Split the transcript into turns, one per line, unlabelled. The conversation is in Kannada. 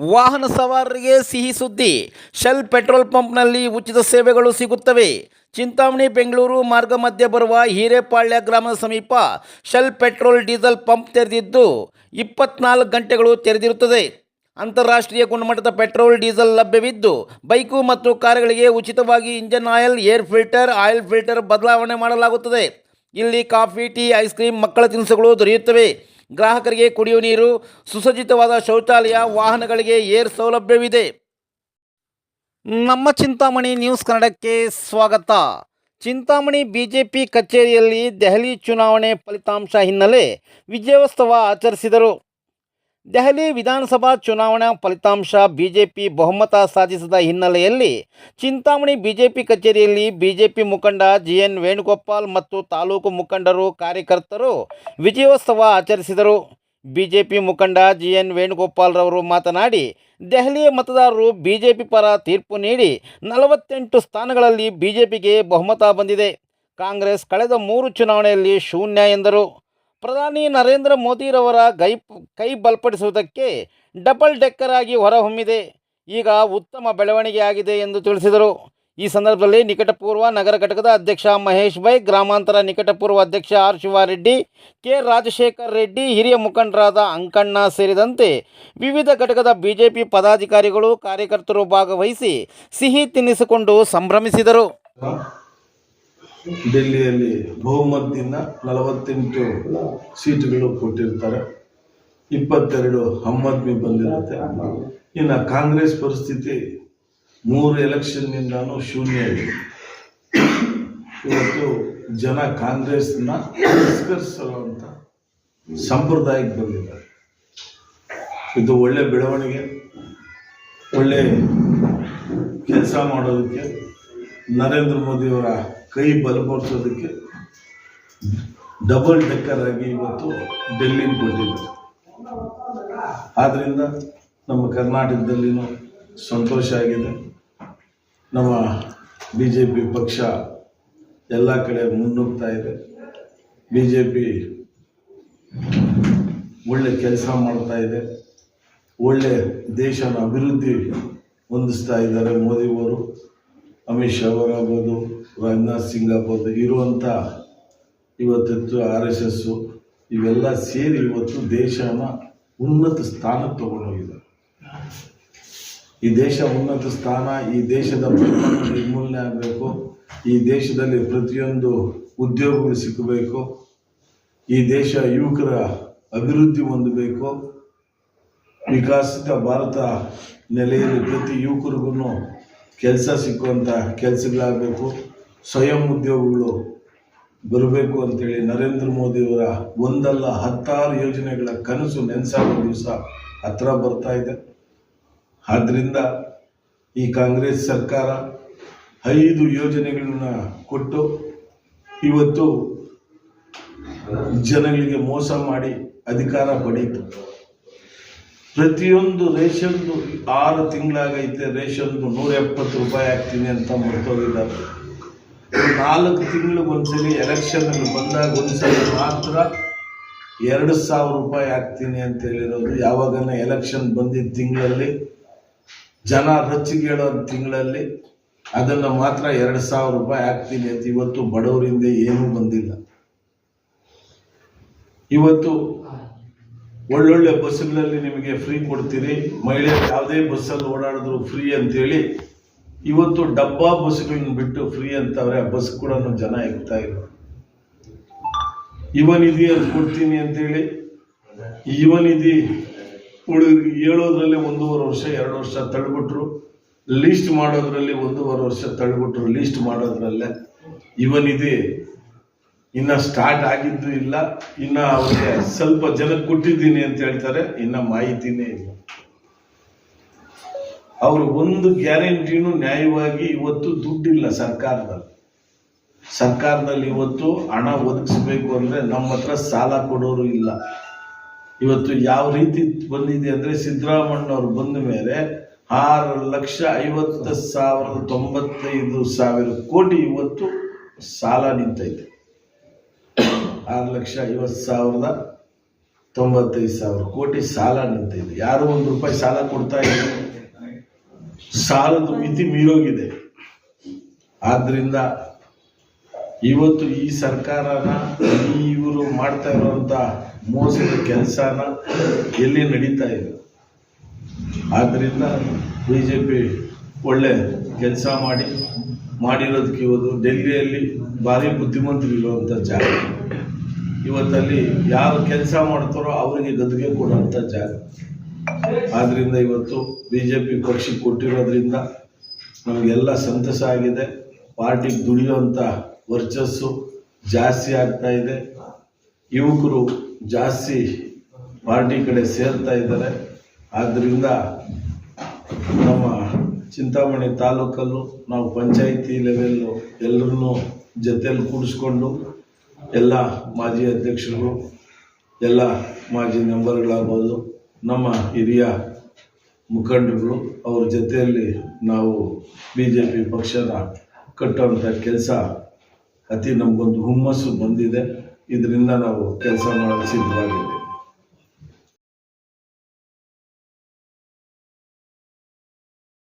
ವಾಹನ ಸವಾರರಿಗೆ ಸಿಹಿ ಸುದ್ದಿ. ಶೆಲ್ ಪೆಟ್ರೋಲ್ ಪಂಪ್ನಲ್ಲಿ ಉಚಿತ ಸೇವೆಗಳು ಸಿಗುತ್ತವೆ. ಚಿಂತಾಮಣಿ, ಬೆಂಗಳೂರು ಮಾರ್ಗ ಮಧ್ಯೆ ಬರುವ ಹಿರೇಪಾಳ್ಯ ಗ್ರಾಮದ ಸಮೀಪ ಶೆಲ್ ಪೆಟ್ರೋಲ್, ಡೀಸೆಲ್ ಪಂಪ್ ತೆರೆದಿದ್ದು ಇಪ್ಪತ್ನಾಲ್ಕು ಗಂಟೆಗಳು ತೆರೆದಿರುತ್ತದೆ. ಅಂತಾರಾಷ್ಟ್ರೀಯ ಗುಣಮಟ್ಟದ ಪೆಟ್ರೋಲ್, ಡೀಸೆಲ್ ಲಭ್ಯವಿದ್ದು ಬೈಕು ಮತ್ತು ಕಾರುಗಳಿಗೆ ಉಚಿತವಾಗಿ engine oil, air filter, oil filter ಬದಲಾವಣೆ ಮಾಡಲಾಗುತ್ತದೆ. ಇಲ್ಲಿ ಕಾಫಿ, ಟೀ, ಐಸ್ ಕ್ರೀಮ್ ಮಕ್ಕಳ ತಿನಿಸುಗಳು ದೊರೆಯುತ್ತವೆ. ಗ್ರಾಹಕರಿಗೆ ಕುಡಿಯುವ ನೀರು, ಸುಸಜ್ಜಿತವಾದ ಶೌಚಾಲಯ, ವಾಹನಗಳಿಗೆ ಏರ್ ಸೌಲಭ್ಯವಿದೆ. ನಮ್ಮ ಚಿಂತಾಮಣಿ ನ್ಯೂಸ್ ಕನ್ನಡಕ್ಕೆ ಸ್ವಾಗತ. ಚಿಂತಾಮಣಿ ಬಿಜೆಪಿ ಕಚೇರಿಯಲ್ಲಿ ದೆಹಲಿ ಚುನಾವಣೆ ಫಲಿತಾಂಶ ಹಿನ್ನೆಲೆ ವಿಜಯೋತ್ಸವ ಆಚರಿಸಿದರು. ದೆಹಲಿ ವಿಧಾನಸಭಾ ಚುನಾವಣಾ ಫಲಿತಾಂಶ ಬಿಜೆಪಿ ಬಹುಮತ ಸಾಧಿಸಿದ ಹಿನ್ನೆಲೆಯಲ್ಲಿ ಚಿಂತಾಮಣಿ ಬಿಜೆಪಿ ಕಚೇರಿಯಲ್ಲಿ ಬಿಜೆಪಿ ಮುಖಂಡ ಜಿ ಎನ್ ವೇಣುಗೋಪಾಲ್ ಮತ್ತು ತಾಲೂಕು ಮುಖಂಡರು ಕಾರ್ಯಕರ್ತರು ವಿಜಯೋತ್ಸವ ಆಚರಿಸಿದರು. ಬಿಜೆಪಿ ಮುಖಂಡ ಜಿ ಎನ್ ವೇಣುಗೋಪಾಲ್ರವರು ಮಾತನಾಡಿ, ದೆಹಲಿಯ ಮತದಾರರು ಬಿಜೆಪಿ ಪರ ತೀರ್ಪು ನೀಡಿ ನಲವತ್ತೆಂಟು ಸ್ಥಾನಗಳಲ್ಲಿ ಬಿಜೆಪಿಗೆ ಬಹುಮತ ಬಂದಿದೆ. ಕಾಂಗ್ರೆಸ್ ಕಳೆದ ಮೂರು ಚುನಾವಣೆಯಲ್ಲಿ ಶೂನ್ಯ ಎಂದರು. ಪ್ರಧಾನಿ ನರೇಂದ್ರ ಮೋದಿರವರ ಗೈ ಕೈ ಬಲಪಡಿಸುವುದಕ್ಕೆ ಡಬಲ್ ಡೆಕ್ಕರ್ ಆಗಿ ಹೊರಹೊಮ್ಮಿದೆ. ಈಗ ಉತ್ತಮ ಬೆಳವಣಿಗೆ ಆಗಿದೆ ಎಂದು ತಿಳಿಸಿದರು. ಈ ಸಂದರ್ಭದಲ್ಲಿ ನಿಕಟಪೂರ್ವ ನಗರ ಘಟಕದ ಅಧ್ಯಕ್ಷ ಮಹೇಶ್ ಬೈ, ಗ್ರಾಮಾಂತರ ನಿಕಟಪೂರ್ವ ಅಧ್ಯಕ್ಷ ಆರ್ ಶಿವಾರೆಡ್ಡಿ, ಕೆ ರಾಜಶೇಖರ್ ರೆಡ್ಡಿ, ಹಿರಿಯ ಮುಖಂಡರಾದ ಅಂಕಣ್ಣ ಸೇರಿದಂತೆ ವಿವಿಧ ಘಟಕದ ಬಿಜೆಪಿ ಪದಾಧಿಕಾರಿಗಳು, ಕಾರ್ಯಕರ್ತರು ಭಾಗವಹಿಸಿ ಸಿಹಿ ತಿನ್ನಿಸಿಕೊಂಡು ಸಂಭ್ರಮಿಸಿದರು.
ಡೆಲ್ಲಿಯಲ್ಲಿ ಬಹುಮತದಿಂದ ನಲವತ್ತೆಂಟು ಸೀಟುಗಳು ಕೊಟ್ಟಿರ್ತಾರೆ. ಇಪ್ಪತ್ತೆರಡು ಹಮ್ಮದ್ಮಿ ಬಂದಿರುತ್ತೆ. ಇನ್ನು ಕಾಂಗ್ರೆಸ್ ಪರಿಸ್ಥಿತಿ ಮೂರು ಎಲೆಕ್ಷನ್ನಿಂದಾನು ಶೂನ್ಯ ಇದೆ. ಇವತ್ತು ಜನ ಕಾಂಗ್ರೆಸ್ನ ಅಂತ ಸಂಪ್ರದಾಯಕ್ಕೆ ಬಂದಿದ್ದಾರೆ. ಇದು ಒಳ್ಳೆ ಬೆಳವಣಿಗೆ, ಒಳ್ಳೆ ಕೆಲಸ ಮಾಡೋದಕ್ಕೆ ನರೇಂದ್ರ ಮೋದಿಯವರ ಕೈ ಬಲಪಡಿಸೋದಕ್ಕೆ ಡಬಲ್ ಡೆಕ್ಕರ್ ಆಗಿ ಇವತ್ತು ಡೆಲ್ಲಿ ಕೊಟ್ಟಿದ್ದಾರೆ ಆದ್ದರಿಂದ ನಮ್ಮ ಕರ್ನಾಟಕದಲ್ಲಿನೂ ಸಂತೋಷ ಆಗಿದೆ. ನಮ್ಮ ಬಿ ಜೆ ಪಿ ಪಕ್ಷ ಎಲ್ಲ ಕಡೆ ಮುನ್ನುಗ್ತಾ ಇದೆ. ಬಿ ಜೆ ಪಿ ಒಳ್ಳೆ ಕೆಲಸ ಮಾಡ್ತಾ ಇದೆ. ಒಳ್ಳೆ ದೇಶನ ಅಭಿವೃದ್ಧಿ ಹೊಂದಿಸ್ತಾ ಇದ್ದಾರೆ ಮೋದಿಯವರು. ಅಮಿತ್ ಶಾ ಅವರಾಗ್ಬೋದು, ರಾಜನಾಥ್ ಸಿಂಗ್ ಆಗ್ಬೋದು ಇರುವಂಥ ಇವತ್ತು ಆರ್ ಎಸ್ ಎಸ್ಸು ಇವೆಲ್ಲ ಸೇರಿ ಇವತ್ತು ದೇಶನ ಉನ್ನತ ಸ್ಥಾನಕ್ಕೆ ತಗೊಂಡೋಗಿದ್ದಾರೆ. ಈ ದೇಶ ಉನ್ನತ ಸ್ಥಾನ, ಈ ದೇಶದ ನಿರ್ಮೂಲನೆ ಆಗಬೇಕು, ಈ ದೇಶದಲ್ಲಿ ಪ್ರತಿಯೊಂದು ಉದ್ಯೋಗಗಳು ಸಿಕ್ಕಬೇಕು ಈ ದೇಶ ಯುವಕರ ಅಭಿವೃದ್ಧಿ ಹೊಂದಬೇಕು. ವಿಕಾಸಿತ ಭಾರತ ನೆಲೆಯಲ್ಲಿ ಪ್ರತಿ ಯುವಕರಿಗೂ ಕೆಲಸ ಸಿಕ್ಕುವಂಥ ಕೆಲಸಗಳಾಗಬೇಕು, ಸ್ವಯಂ ಉದ್ಯೋಗಗಳು ಬರಬೇಕು ಅಂತೇಳಿ ನರೇಂದ್ರ ಮೋದಿಯವರ ಒಂದಲ್ಲ ಹತ್ತಾರು ಯೋಜನೆಗಳ ಕನಸು ನೆನೆಸಾಗೋ ದಿವಸ ಹತ್ರ ಬರ್ತಾ ಇದೆ. ಆದ್ದರಿಂದ ಈ ಕಾಂಗ್ರೆಸ್ ಸರ್ಕಾರ ಐದು ಯೋಜನೆಗಳನ್ನ ಕೊಟ್ಟು ಇವತ್ತು ಜನಗಳಿಗೆ ಮೋಸ ಮಾಡಿ ಅಧಿಕಾರ ಪಡೀತು. ಪ್ರತಿಯೊಂದು ರೇಷನ್ದು ಆರು ತಿಂಗಳಾಗೈತೆ, ರೇಷನ್ದು ನೂರ ಎಪ್ಪತ್ತು ರೂಪಾಯಿ ಹಾಕ್ತೀನಿ ಅಂತ ಮರ್ತೋಗಿದ್ದಾರೆ. ನಾಲ್ಕು ತಿಂಗಳಿಗೆ ಒಂದ್ಸಲಿ ಎಲೆಕ್ಷನ್ ಬಂದಾಗ ಒಂದ್ಸಲಿ ಮಾತ್ರ ಎರಡು ಸಾವಿರ ರೂಪಾಯಿ ಹಾಕ್ತೀನಿ ಅಂತ ಹೇಳಿರೋದು. ಯಾವಾಗನ ಎಲೆಕ್ಷನ್ ಬಂದಿದ್ದ ತಿಂಗಳಲ್ಲಿ, ಜನ ರಚ್ಚಿಗೇಳೋ ತಿಂಗಳಲ್ಲಿ ಅದನ್ನು ಮಾತ್ರ ಎರಡು ಸಾವಿರ ರೂಪಾಯಿ ಹಾಕ್ತೀನಿ ಅಂತ ಇವತ್ತು ಬಡವರಿಂದ ಏನೂ ಬಂದಿಲ್ಲ. ಇವತ್ತು ಒಳ್ಳೊಳ್ಳೆ ಬಸ್ಸುಗಳಲ್ಲಿ ನಿಮಗೆ ಫ್ರೀ ಕೊಡ್ತೀರಿ ಮಹಿಳೆಯರು ಯಾವುದೇ ಬಸ್ಸಲ್ಲಿ ಓಡಾಡಿದ್ರು ಫ್ರೀ ಅಂತೇಳಿ, ಇವತ್ತು ಡಬ್ಬಾ ಬಸ್ಗಳನ್ನ ಬಿಟ್ಟು ಫ್ರೀ ಅಂತವ್ರೆ, ಆ ಬಸ್ ಕೂಡ ಜನ ಇರ್ತಾ ಇಲ್ಲ ಯುವ ಅದು ಕೊಡ್ತೀನಿ ಅಂತೇಳಿ ಹೇಳಿ ಯುವ ನಿಧಿ ಹುಡುಗರಿಗೆ ಹೇಳೋದ್ರಲ್ಲಿ ಒಂದೂವರೆ ವರ್ಷ, ಎರಡು ವರ್ಷ ತಳ್ಬಿಟ್ರು ಲೀಸ್ಟ್ ಮಾಡೋದ್ರಲ್ಲಿ ಒಂದೂವರೆ ವರ್ಷ ತಳ್ಬಿಟ್ರು ಲೀಸ್ಟ್ ಮಾಡೋದ್ರಲ್ಲೇ ಯುವ ನಿಧಿ ಇನ್ನ ಸ್ಟಾರ್ಟ್ ಆಗಿದ್ದು ಇಲ್ಲ. ಇನ್ನ ಅವ್ರಿಗೆ ಸ್ವಲ್ಪ ಜನ ಕೊಟ್ಟಿದ್ದೀನಿ ಅಂತ ಹೇಳ್ತಾರೆ. ಇನ್ನ ಮಾಹಿತಿನೇ ಇಲ್ಲ. ಅವರು ಒಂದು ಗ್ಯಾರಂಟಿನೂ ನ್ಯಾಯವಾಗಿ ಇವತ್ತು ದುಡ್ಡಿಲ್ಲ ಸರ್ಕಾರದಲ್ಲಿ. ಸರ್ಕಾರದಲ್ಲಿ ಇವತ್ತು ಹಣ ಒದಗಿಸ್ಬೇಕು ಅಂದ್ರೆ ನಮ್ಮ ಹತ್ರ ಸಾಲ ಕೊಡೋರು ಇಲ್ಲ. ಇವತ್ತು ಯಾವ ರೀತಿ ಬಂದಿದೆ ಅಂದ್ರೆ ಸಿದ್ದರಾಮಣ್ಣವ್ರು ಬಂದ ಮೇಲೆ ಆರು ಲಕ್ಷ ಐವತ್ತು ಸಾವಿರದ ತೊಂಬತ್ತೈದು ಸಾವಿರ ಕೋಟಿ ಇವತ್ತು ಸಾಲ ನಿಂತೈತೆ. ಆರು ಲಕ್ಷ ಐವತ್ತು ಸಾವಿರದ ತೊಂಬತ್ತೈದು ಸಾವಿರ ಕೋಟಿ ಸಾಲ ನಿಂತಿದೆ ಯಾರು ಒಂದು ರೂಪಾಯಿ ಸಾಲ ಕೊಡ್ತಾ ಇಲ್ಲ? ಸಾಲದ ಮಿತಿ ಮೀರೋಗಿದೆ. ಆದ್ರಿಂದ ಇವತ್ತು ಈ ಸರ್ಕಾರನ ಇವರು ಮಾಡ್ತಾ ಇರುವಂತ ಮೋಸದ ಕೆಲಸನ ಎಲ್ಲಿ ನಡೀತಾ ಇದೆ? ಆದ್ರಿಂದ ಬಿ ಜೆ ಪಿ ಒಳ್ಳೆ ಕೆಲಸ ಮಾಡಿ ಮಾಡಿರೋದಕ್ಕೆ ಇವತ್ತು ಡೆಲ್ಲಿಯಲ್ಲಿ ಭಾರಿ ಬುದ್ಧಿಮಂತರು ಇರುವಂಥ ಜಾಗ. ಇವತ್ತಲ್ಲಿ ಯಾರು ಕೆಲಸ ಮಾಡ್ತಾರೋ ಅವರಿಗೆ ಗದ್ದುಗೆ ಕೊಡುವಂಥ ಜಾಗ. ಆದ್ದರಿಂದ ಇವತ್ತು ಬಿ ಜೆ ಪಿ ಕೊಟ್ಟಿರೋದ್ರಿಂದ ನಮಗೆಲ್ಲ ಸಂತಸ ಆಗಿದೆ. ಪಾರ್ಟಿಗೆ ದುಡಿಯುವಂಥ ವರ್ಚಸ್ಸು ಜಾಸ್ತಿ ಆಗ್ತಾ ಇದೆ. ಯುವಕರು ಜಾಸ್ತಿ ಪಾರ್ಟಿ ಕಡೆ ಸೇರ್ತಾ ಇದ್ದಾರೆ. ಆದ್ದರಿಂದ ನಮ್ಮ ಚಿಂತಾಮಣಿ ತಾಲೂಕಲ್ಲೂ ನಾವು ಪಂಚಾಯಿತಿ ಲೆವೆಲ್ಲು ಎಲ್ಲರನ್ನೂ ಜೊತೆಯಲ್ಲಿ ಕೂಡಿಸ್ಕೊಂಡು ಎಲ್ಲ ಮಾಜಿ ಅಧ್ಯಕ್ಷರು, ಎಲ್ಲ ಮಾಜಿ ಮೆಂಬರ್ಗಳಾಗ್ಬೋದು, ನಮ್ಮ ಹಿರಿಯ ಮುಖಂಡರು ಅವ್ರ ಜೊತೆಯಲ್ಲಿ ನಾವು ಬಿ ಜೆ ಪಿ ಪಕ್ಷನ ಕಟ್ಟುವಂಥ ಕೆಲಸ ಅತಿ ನಮಗೊಂದು ಹುಮ್ಮಸ್ಸು ಬಂದಿದೆ. ಇದರಿಂದ ನಾವು ಕೆಲಸ ಮಾಡಲು